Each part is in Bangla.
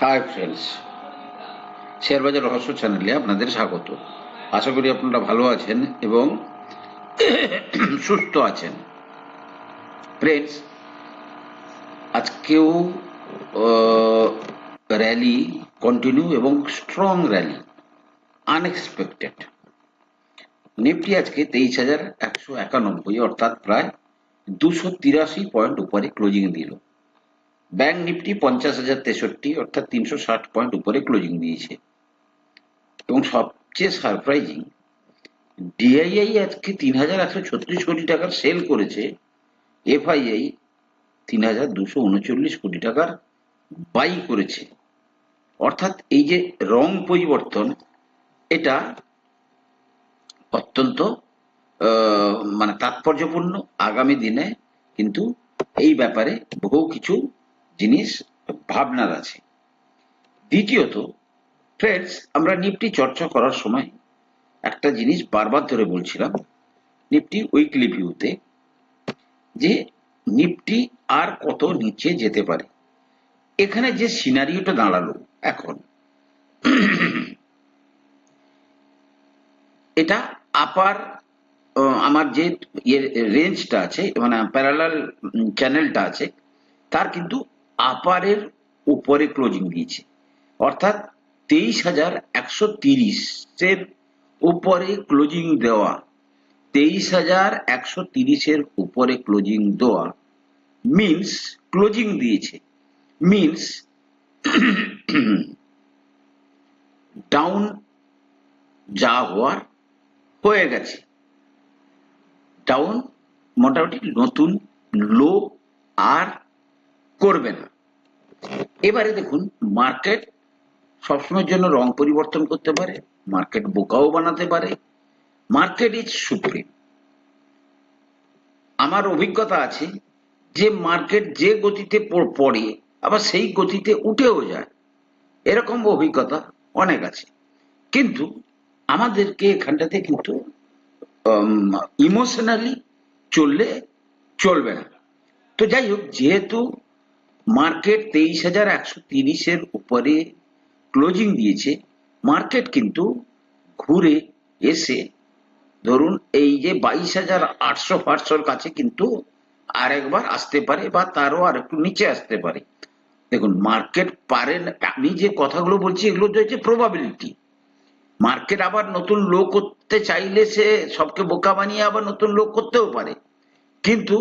হাই ফ্রেন্ডস শেয়ারবাজার রহস্য চ্যানেলে আপনাদের স্বাগত। আশা করি আপনারা ভালো আছেন এবং সুস্থ আছেন। ফ্রেন্ডস আজকেও র্যালি কন্টিনিউ এবং স্ট্রং র্যালি আনএক্সপেক্টেড নিফটি আজকে তেইশ হাজার একশো একানব্বই, অর্থাৎ প্রায় দুশো তিরাশি পয়েন্ট উপরে ক্লোজিং দিল। ব্যাংক নিফটি পঞ্চাশ হাজার তেষট্টি, অর্থাৎ তিনশো ষাট পয়েন্ট উপরে ক্লোজিং দিয়েছে। এবং সবচেয়ে সারপ্রাইজিং ডিআইআই আজকে তিন হাজার একশো ছত্রিশ কোটি টাকার সেল করেছে। এফআইআই তিন হাজার দুশো উনচল্লিশ কোটি টাকার বাই করেছে। অর্থাৎ এই যে রং পরিবর্তন, এটা অত্যন্ত মানে তাৎপর্যপূর্ণ। আগামী দিনে কিন্তু এই ব্যাপারে বহু কিছু জিনিস ভাবনার আছে। দ্বিতীয়ত ফ্রেন্ডস আমরা নিফটি চর্চা করার সময় একটা জিনিস বারবার ধরে বলছিলাম নিফটি উইকলি ভিউতে যে নিফটি আর কত নিচে যেতে পারে। এখানে যে সিনারিওটা দাঁড়াল এখন, এটা আপার আমার যে ইয়ে রেঞ্জটা আছে মানে প্যারালাল চ্যানেলটা আছে, তার কিন্তু আপারের উপরে ক্লোজিং দিয়েছে। অর্থাৎ তেইশ হাজার একশো তিরিশের উপরে ক্লোজিং দেওয়া, তেইশ হাজার একশো তিরিশের উপরে ক্লোজিং দেওয়া মিনস ক্লোজিং দিয়েছে। মিনস ডাউন যা হওয়ার হয়ে গেছে। ডাউন মোটামুটি নতুন লো আর করবে না। এবারে দেখুন মার্কেট সবসময়ের জন্য রং পরিবর্তন করতে পারে মার্কেট বোকাও বানাতে পারে। মার্কেট ইজ সুপ্রিম আমার অভিজ্ঞতা আছে যে মার্কেট যে গতিতে পড়ে, আবার সেই গতিতে উঠেও যায়। এরকম অভিজ্ঞতা অনেক আছে। কিন্তু আমাদেরকে এখানটাতে কিন্তু ইমোশনালি চললে চলবে না। তো যাই হোক, যেহেতু মার্কেট তেইশ হাজার একশো তিরিশের উপরে ক্লোজিং দিয়েছে। মার্কেট কিন্তু ঘুরে এসে, ধরুন এই যে বাইশ হাজার আটশো ফাটশোর কাছে কিন্তু আরেকবার আসতে পারে বা তারও আর একটু নিচে আসতে পারে। দেখুন, মার্কেট পারে আমি যে কথাগুলো বলছি এগুলো হচ্ছে প্রবাবিলিটি মার্কেট আবার নতুন লো করতে চাইলে সে সবকে বোকা বানিয়ে আবার নতুন লো করতেও পারে। কিন্তু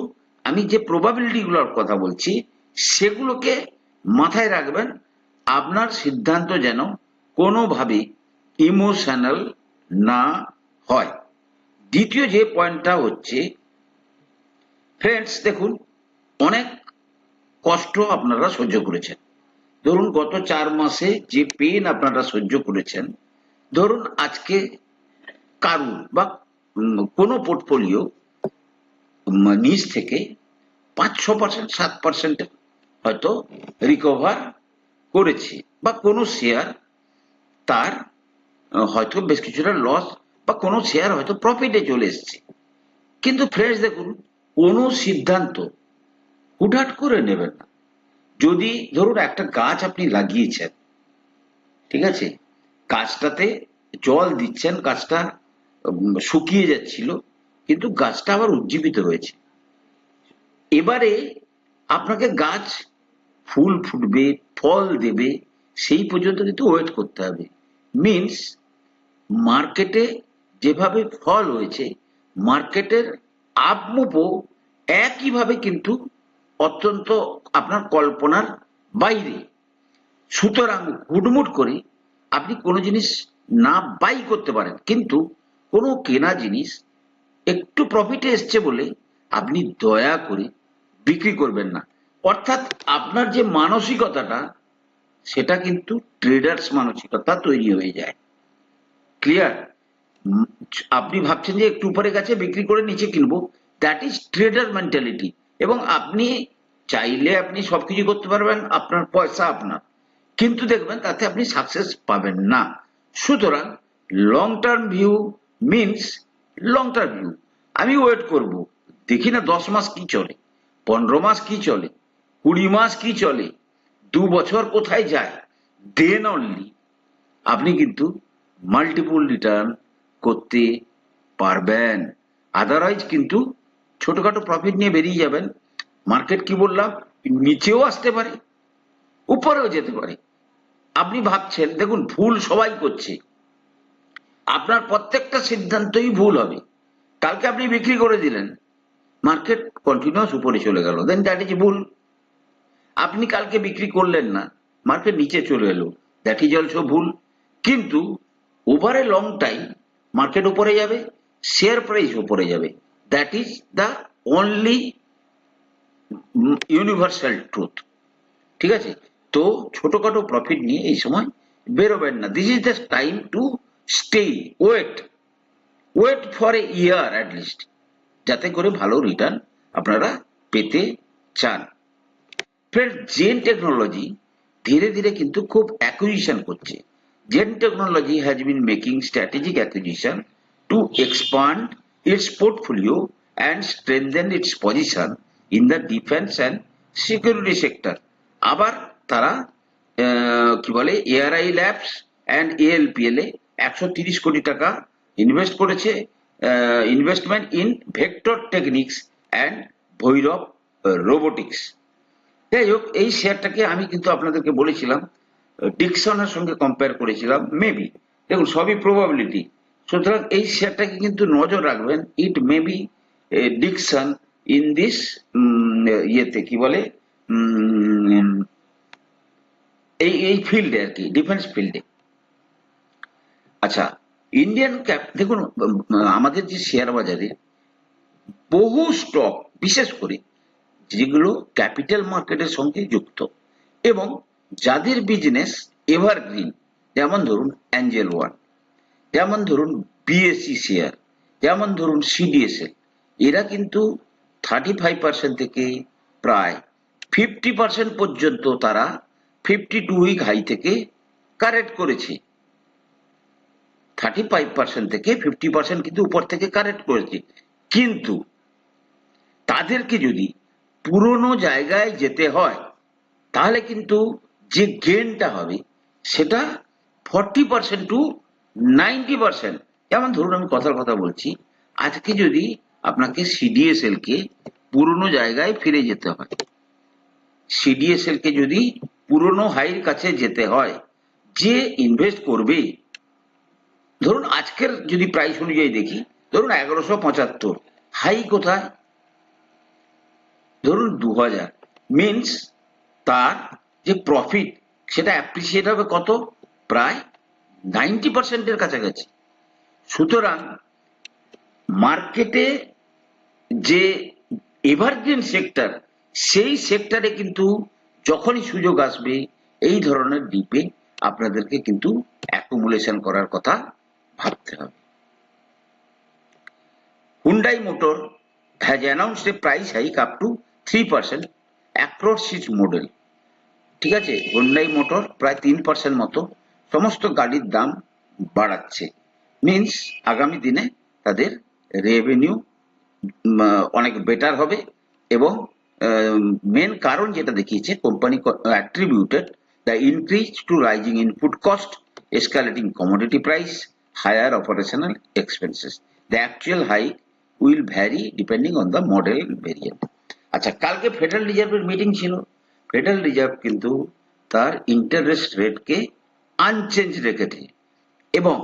আমি যে প্রবাবিলিটি গুলোর কথা বলছি সেগুলোকে মাথায় রাখবেন, আপনার সিদ্ধান্ত যেন কোনোভাবে ইমোশনাল না হয়। দ্বিতীয় যে পয়েন্টটা হচ্ছে ফ্রেন্ডস দেখুন, অনেক কষ্ট আপনারা সহ্য করেছেন। ধরুন, গত চার মাসে যে পেন আপনারা সহ্য করেছেন, ধরুন, আজকে কারুর বা কোনো পোর্টফোলিও নিচ থেকে পাঁচ ছ পার্সেন্ট সাত পার্সেন্টের হয়তো রিকভার করেছে বা কোনো শেয়ার তার হয়তো বেশ কিছুটা লস বা কোনো শেয়ার হয়তো প্রফিটে চলে এসছে। কিন্তু ফ্রেন্ডস দেখুন, কোনো সিদ্ধান্ত হুটহাট করে নেবেন না। যদি ধরুন একটা গাছ আপনি লাগিয়েছেন, ঠিক আছে? গাছটাতে জল দিচ্ছেন, গাছটা শুকিয়ে যাচ্ছিল, কিন্তু গাছটা আবার উজ্জীবিত হয়েছে। এবারে আপনাকে গাছ ফুল ফুটবে, ফল দেবে, সেই পর্যন্ত কিন্তু ওয়েট করতে হবে। মিনস মার্কেটে যেভাবে ফল হয়েছে মার্কেটের আপমুপও একইভাবে কিন্তু অত্যন্ত আপনার কল্পনার বাইরে। সুতরাং হুটমুট করে আপনি কোনো জিনিস না বাই করতে পারেন, কিন্তু কোনো কেনা জিনিস একটু প্রফিটে এসছে বলে আপনি দয়া করে বিক্রি করবেন না। অর্থাৎ আপনার যে মানসিকতাটা, সেটা কিন্তু ট্রেডার্স মানসিকতা তৈরি হয়ে যায়। ক্লিয়ার আপনি ভাবছেন যে একটু উপরে গেছে, বিক্রি করে নিচে কিনবো। দ্যাট ইজ ট্রেডার মেন্টালিটি এবং আপনি চাইলে আপনি সবকিছু করতে পারবেন, আপনার পয়সা আপনার। কিন্তু দেখবেন, তাতে আপনি সাকসেস পাবেন না। সুতরাং long term view means long term view আমি ওয়েট করব। দেখি না দশ মাস কি চলে, পনেরো মাস কি চলে। কুড়ি মাস কি চলে? দু বছর কোথায় যায়? দেন অনলি আপনি কিন্তু মাল্টিপল রিটার্ন করতে পারবেন। আদারওয়াইজ কিন্তু ছোটখাটো প্রফিট নিয়ে বেরিয়ে যাবেন। মার্কেট কি বললাম? নিচেও আসতে পারে, উপরেও যেতে পারে। আপনি ভাবছেন, দেখুন, ভুল সবাই করছে। আপনার প্রত্যেকটা সিদ্ধান্তই ভুল হবে। কালকে আপনি বিক্রি করে দিলেন। মার্কেট কন্টিনিউয়াস উপরে চলে গেল। দেন দ্যাট ইজ ভুল। আপনি কালকে বিক্রি করলেন না। মার্কেট নিচে চলে এলো। দ্যাট ইজ অলসো ভুল। কিন্তু ওভার লং টাইম মার্কেট উপরে যাবে শেয়ার প্রাইস উপরে যাবে। That is the only universal truth ঠিক আছে? তো ছোটখাটো প্রফিট নিয়ে এই সময় বেরোবেন না। This is the time to stay wait wait for a year at least করে ভালো রিটার্ন আপনারা পেতে চান। ফ্রেন্ড জেন টেকনোলজি ধীরে ধীরে কিন্তু খুব অ্যাকুইজিশন করছে। Zen technology has been making strategic acquisition to expand its portfolio and strengthen its position in the defence and security sector আবার তারা কি বলে এআরআই ল্যাবস অ্যান্ড এএলপিএল এ একশো তিরিশ কোটি টাকা ইনভেস্ট করেছে। Investment in Vector Technics and Bhairav robotics যাই হোক, এই শেয়ারটাকে আমি কিন্তু আপনাদেরকে বলেছিলাম ডিকসনের সঙ্গে কম্পেয়ার করেছিলাম মেবি দেখুন, সবই প্রবাবিলিটি সুতরাং এই শেয়ারটাকে কিন্তু নজর রাখবেন it maybe Dixon in this ইয়েতে, কি বলে এই এই ফিল্ডে আর কি ডিফেন্স ফিল্ডে। আচ্ছা ইন্ডিয়ান ক্যাপ দেখুন আমাদের যে শেয়ার বাজারে বহু স্টক বিশেষ করে যেগুলো ক্যাপিটাল মার্কেটের সঙ্গে যুক্ত এবং যাদের বিজনেস এভারগ্রিন যেমন ধরুন অ্যাঞ্জেল ওয়ান যেমন ধরুন বিএসসি শেয়ার যেমন ধরুন সিডিএসএল এরা কিন্তু থার্টি ফাইভ পার্সেন্ট থেকে প্রায় ফিফটি পার্সেন্ট পর্যন্ত তারা ফিফটি টু উইক হাই থেকে কারেক্ট করেছে। থার্টি ফাইভ পার্সেন্ট থেকে ফিফটি পার্সেন্ট কিন্তু উপর থেকে কারেক্ট করেছে। কিন্তু তাদেরকে যদি পুরনো জায়গায় যেতে হয়, তাহলে কিন্তু যে গেনটা হবে, সেটা forty percent to ninety percent যেমন ধরুন, আমি কথার কথা বলছি, আজকে যদি আপনাকে সিডিএসএল কে পুরনো জায়গায় ফিরে যেতে হয় সিডিএসএল কে যদি পুরনো হাইয়ের কাছে যেতে হয়, যে ইনভেস্ট করবে, ধরুন আজকের যদি প্রাইস অনুযায়ী দেখি, ধরুন এগারোশো পঁচাত্তর, হাই কোথায়? ধরুন দু হাজার। মিনস তার যে প্রফিট সেটা অ্যাপ্রিসিয়েট হবে কত? প্রায় নাইনটি পার্সেন্টের কাছাকাছি। সুতরাং মার্কেটে যে এভারগ্রিন সেক্টর সেই সেক্টরে কিন্তু যখনই সুযোগ আসবে, এই ধরনের ডিপে আপনাদেরকে কিন্তু অ্যাকুমুলেশন করার কথা ভাবতে হবে। Hyundai motor has announced a price hike up to three percent অ্যাপ্রোসিস model ঠিক আছে? হন্ডাই মোটর প্রায় তিন পার্সেন্ট মতো সমস্ত গাড়ির দাম বাড়াচ্ছে। মিনস আগামী দিনে তাদের রেভিনিউ অনেক বেটার হবে এবং মেন কারণ যেটা দেখিয়েছে company attributed the increase to rising input cost escalating commodity price higher operational expenses the actual high will vary depending on the model variant আচ্ছা কালকে ফেডারেল রিজার্ভের মিটিং ছিল। ফেডারেল রিজার্ভ কিন্তু তার ইন্টারেস্ট রেটকে আনচেঞ্জ রেখেছে এবং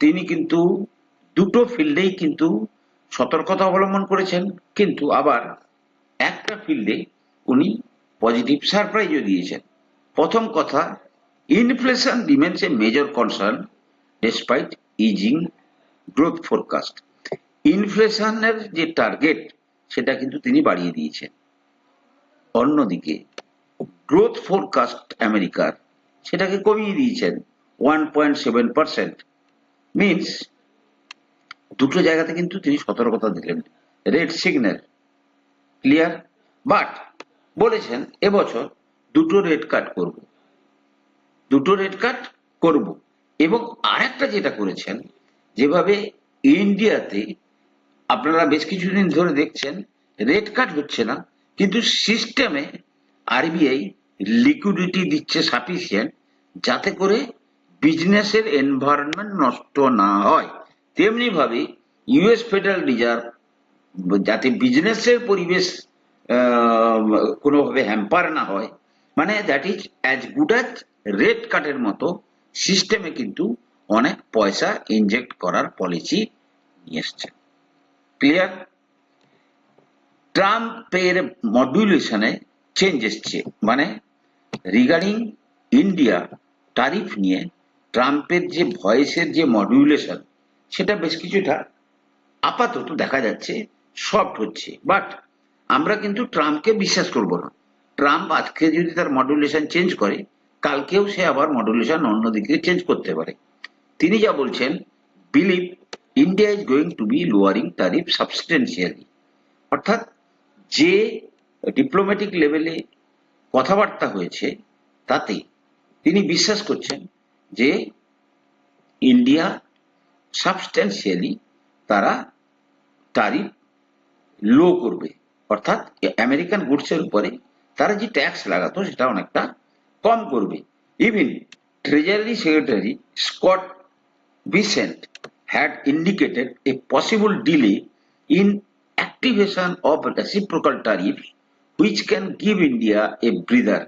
তিনি কিন্তু দুটো ফিল্ডেই কিন্তু সতর্কতা অবলম্বন করেছেন, কিন্তু আবার একটা ফিল্ডে উনি পজিটিভ সারপ্রাইজও দিয়েছেন। প্রথম কথা inflation remains a major concern despite easing growth forecast ইনফ্লেশনের যে টার্গেট সেটা কিন্তু তিনি বাড়িয়ে দিয়েছেন। অন্যদিকে গ্রোথ ফোরকাস্ট আমেরিকার সেটাকে কমিয়ে দিয়েছেন one point seven percent means দুটো জায়গাতে কিন্তু তিনি সতর্কতা দিলেন। রেড সিগন্যাল ক্লিয়ার বাট বলেছেন এবছর দুটো রেড কাট করব। দুটো রেড কাট করব। এবং আরেকটা যেটা করেছেন, যেভাবে ইন্ডিয়াতে আপনারা বেশ কিছুদিন ধরে দেখছেন রেড কাট হচ্ছে না, কিন্তু সিস্টেমে আরবিআই লিকুইডিটি দিচ্ছে সাফিসিয়েন্ট যাতে করে বিজনেসের এনভায়রনমেন্ট নষ্ট না হয়। তেমনি ভাবে ইউএস ফেডারেল রিজার্ভ যাতে বিজনেসের পরিবেশ কোনোভাবে হ্যাম্পার না হয় মানে that is as good as red কার্ডের মতো সিস্টেমে কিন্তু অনেক পয়সা ইনজেক্ট করার পলিসি নিয়ে এসছে। ক্লিয়ার ট্রাম্পের মডুলেশনে চেঞ্জ এসছে। মানে রিগার্ডিং ইন্ডিয়া টারিফ নিয়ে ট্রাম্পের যে ভয়েসের যে মডুলেশন সেটা বেশ কিছুটা আপাতত দেখা যাচ্ছে সফট হচ্ছে। বাট আমরা কিন্তু ট্রাম্পকে বিশ্বাস করব না। ট্রাম্প আজকে যদি তার মডুলেশন চেঞ্জ করে, কালকেও সে আবার মডুলেশন অন্যদিকে চেঞ্জ করতে পারে। তিনি যা বলছেন believe India is going to be lowering tariff substantially অর্থাৎ যে ডিপ্লোম্যাটিক লেভেলে কথাবার্তা হয়েছে, তাতে তিনি বিশ্বাস করছেন যে ইন্ডিয়া সাবস্টেন্সিয়ালি তারা তারিফ লো করবে। অর্থাৎ আমেরিকান গুডসের উপরে তারা যে ট্যাক্স লাগাতো, সেটা অনেকটা কম করবে। Even treasury secretary Scott Vicent had indicated a possible delay in activation of reciprocal tariffs which can give India a breather.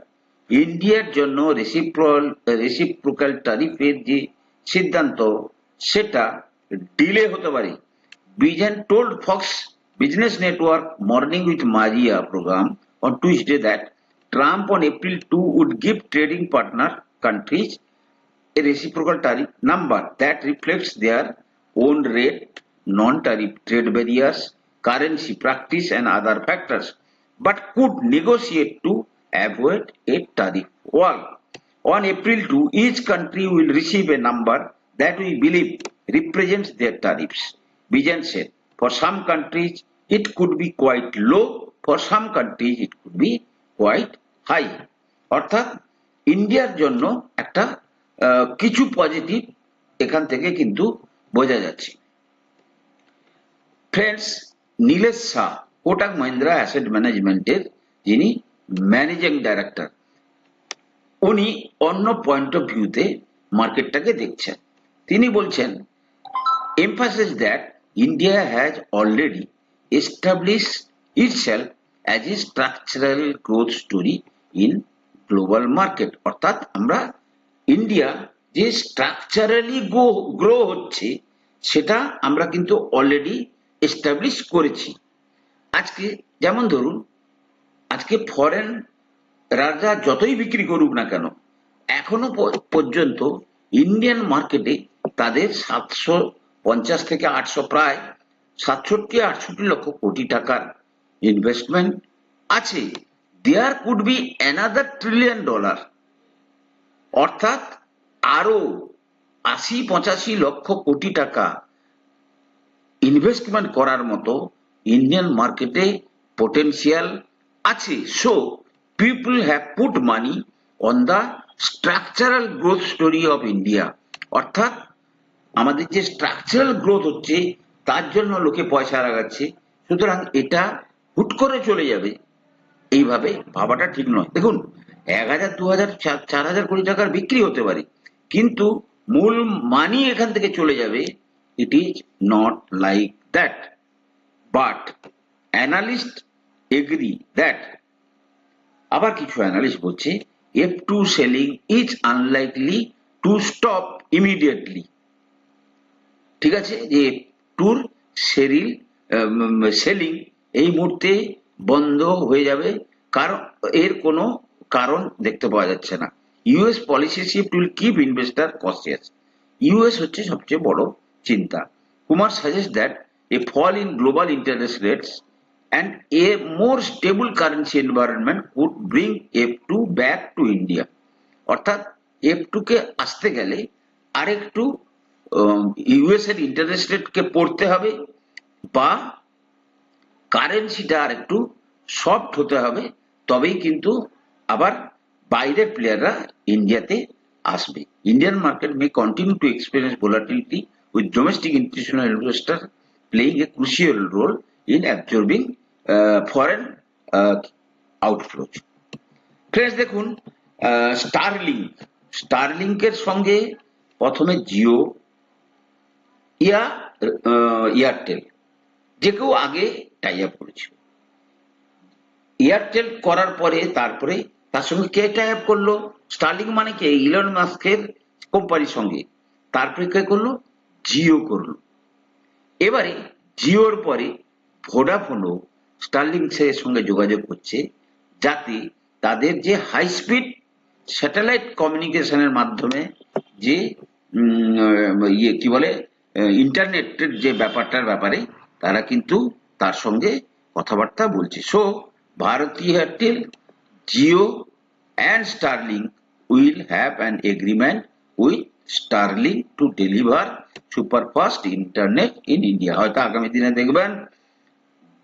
ইন্ডিয়ার জন্য রেসিপ্রল রেসিপ্রোকাল ট্যারিফের যে সিদ্ধান্ত সেটা ডিলে হতে পারে Biden told Fox Business Network morning with Maria program on Tuesday that Trump on April 2 would give trading partner countries a reciprocal tariff number that reflects their own rate, non-tariff trade barriers, currency practice and other factors, but could negotiate to avoid a tariff wall. On April 2, each country will receive a number that we believe represents their tariffs. Bijan said, for some countries it could be quite low, for some countries it could be quite high. অর্থাৎ ইন্ডিয়ার জন্য একটা কিছু পজিটিভ এখান থেকে কিন্তু বোঝা যাচ্ছে। ফ্রেন্ডস নীলেশ শাহ কোটাক মহিন্দ্রা অ্যাসেট ম্যানেজমেন্টের যিনি ম্যানেজিং ডাইরেক্টর উনি অন্য পয়েন্ট অফ ভিউতে মার্কেটটাকে দেখছেন। তিনি বলছেন, emphasis that India has already established itself as a structural growth story in global market. অর্থাৎ আমরা ইন্ডিয়া যে স্ট্রাকচারালি গ্রো হচ্ছে, সেটা আমরা কিন্তু অলরেডি এস্টাবলিশ করেছি। আজকে যেমন ধরুন, আজকে ফরেন রাজা যতই বিক্রি করুক না কেন, এখনও পর্যন্ত ইন্ডিয়ান মার্কেটে তাদের সাতশো পঞ্চাশ থেকে আটশো, প্রায় সাতষট্টি, আটষট্টি লক্ষ কোটি টাকার ইনভেস্টমেন্ট আছে। There could be another trillion dollar অর্থাৎ আরও আশি, পঁচাশি লক্ষ কোটি টাকা ইনভেস্টমেন্ট করার মতো ইন্ডিয়ান মার্কেটে পোটেনশিয়াল আছে। So people have put money on the structural growth story of India অর্থাৎ আমাদের যে স্ট্রাকচারাল গ্রোথ হচ্ছে, তার জন্য লোকে পয়সা লাগাচ্ছে। সুতরাং এটা হুট করে চলে যাবে। এইভাবে ভাবাটা ঠিক নয়। দেখুন, এক হাজার, দু হাজার চার হাজার কোটি টাকার বিক্রি হতে পারে। কিন্তু মূল মানি এখান থেকে চলে যাবে it is not like that but analyst agree that আবার কিছু অ্যানালিস্ট বলছে F two selling is unlikely to stop immediately ঠিক আছে? যে টুর সেরিল সেলিং এই মুহূর্তে বন্ধ হয়ে যাবে, কারণ এর কোনো কারণ দেখতে পাওয়া যাচ্ছে না। US policy shift will keep investor conscious US হচ্ছে সবচেয়ে বড় চিন্তা। Kumar suggest that a fall in global interest rates and a more stable currency environment would bring F two back to India অর্থাৎ এফ কে আসতে গেলে আরেকটু ইউএস এর ইন্টারেস্ট রেটকে পড়তে হবে বা কারেন্সিটা আর একটু সফট হতে হবে। তবেই কিন্তু আবার বাইরের প্লেয়াররা ইন্ডিয়াতে আসবে। Indian market may continue to experience volatility with domestic institutional investor playing a crucial role in absorbing foreign outflows friends দেখুন স্টারলিং স্টারলিংকের সঙ্গে প্রথমে জিও ইয়া এয়ারটেল যে কেউ আগে টাই আপ করেছিল। এয়ারটেল করার পরে তারপরে তার সঙ্গে কে টাই আপ করল? স্টার্লিং মানে কে? ইলন মাস্কের কোম্পানির সঙ্গে। তারপরে কে করল? জিও করল। এবারে জিওর পরে ভোডাফোনও স্টার্লিং এর সঙ্গে যোগাযোগ করছে, যাতে তাদের যে হাই স্পিড স্যাটেলাইট কমিউনিকেশনের মাধ্যমে যে ইয়ে কি বলে ইন্টারনেটের যে ব্যাপারটার ব্যাপারে তারা কিন্তু তার সঙ্গে কথাবার্তা বলছে। So Bharti Airtel Jio and Starlink will have an agreement with Starlink to deliver superfast internet in India. হয়তো আগামী দিনে দেখবেন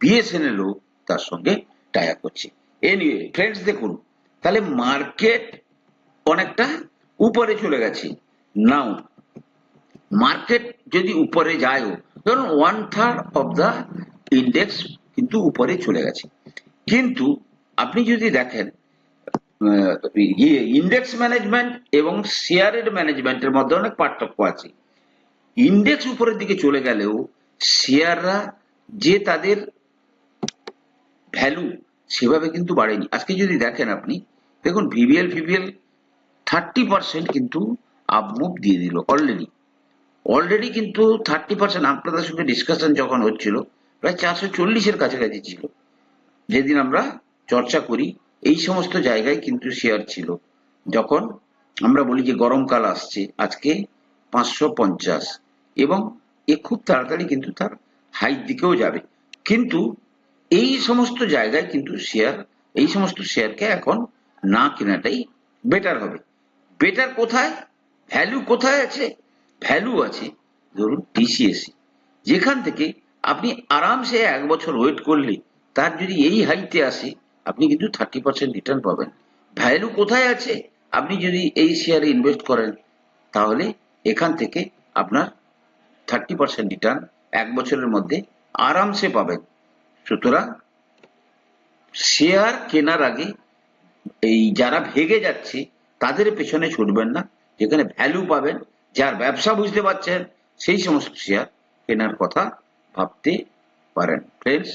বিএসএনএল ও তার সঙ্গে আপ করছে। এনিওয়ে ফ্রেন্ডস দেখুন, তাহলে মার্কেট অনেকটা উপরে চলে গেছে। নাও মার্কেট যদি উপরে যায়ও, ধরুন one third of the index কিন্তু উপরে চলে গেছে। কিন্তু আপনি যদি দেখেন ইয়ে ইন্ডেক্স ম্যানেজমেন্ট এবং শেয়ারের ম্যানেজমেন্টের মধ্যে অনেক পার্থক্য আছে। ইন্ডেক্স উপরের দিকে চলে গেলেও শেয়াররা যে তাদের ভ্যালু সেভাবে কিন্তু বাড়েনি। আজকে যদি দেখেন আপনি, দেখুন ভিভিএল ফিভিএল থার্টি পার্সেন্ট কিন্তু আপমুভ দিয়ে দিল অলরেডি অলরেডি কিন্তু থার্টি পার্সেন্ট আপনাদের সঙ্গে ডিসকাশন যখন হচ্ছিল, প্রায় চারশো চল্লিশের কাছাকাছি ছিল। যেদিন আমরা চর্চা করি, এই সমস্ত জায়গায় কিন্তু শেয়ার ছিল। যখন আমরা বলি যে গরমকাল আসছে, আজকে পাঁচশো পঞ্চাশ, এবং এ খুব তাড়াতাড়ি কিন্তু তার হাইট দিকেও যাবে। কিন্তু এই সমস্ত জায়গায় কিন্তু শেয়ার এই সমস্ত শেয়ারকে এখন না কেনাটাই বেটার হবে। বেটার কোথায়? ভ্যালু কোথায় আছে? ভ্যালু আছে, ধরুন টিসিএসি যেখান থেকে আপনি আরামসে এক বছর ওয়েট করলে, তার যদি এই হাইতে আসে আপনি কিন্তু থার্টি পার্সেন্ট রিটার্ন পাবেন। ভ্যালু কোথায় আছে? আপনি যদি এই শেয়ারে ইনভেস্ট করেন, তাহলে এখান থেকে আপনার থার্টি পার্সেন্ট রিটার্ন এক বছরের মধ্যে আরামসে পাবেন। সুতরাং শেয়ার কেনার আগে এই যারা ভেগে যাচ্ছে, তাদের পেছনে ছুটবেন না। যেখানে ভ্যালু পাবেন, যার ব্যবসা বুঝতে পারছেন, সেই সমস্ত শেয়ার কেনার কথা ভাবতে পারেন। ফ্রেন্ডস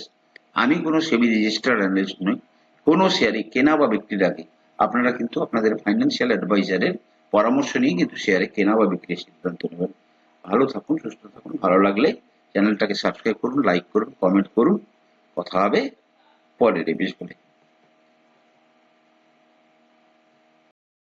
আমি কোনো সেবি রেজিস্টার্ড অ্যানালিস্ট নই। কোনো শেয়ারে কেনা বা বিক্রির আগে আপনারা কিন্তু আপনাদের ফাইন্যান্সিয়াল অ্যাডভাইজারের পরামর্শ নিয়ে কিন্তু শেয়ারে কেনা বা বিক্রির সিদ্ধান্ত নেবেন। ভালো থাকুন, সুস্থ থাকুন, ভালো লাগলে চ্যানেলটাকে সাবস্ক্রাইব করুন লাইক করুন কমেন্ট করুন। কথা হবে পরের এপিসোডে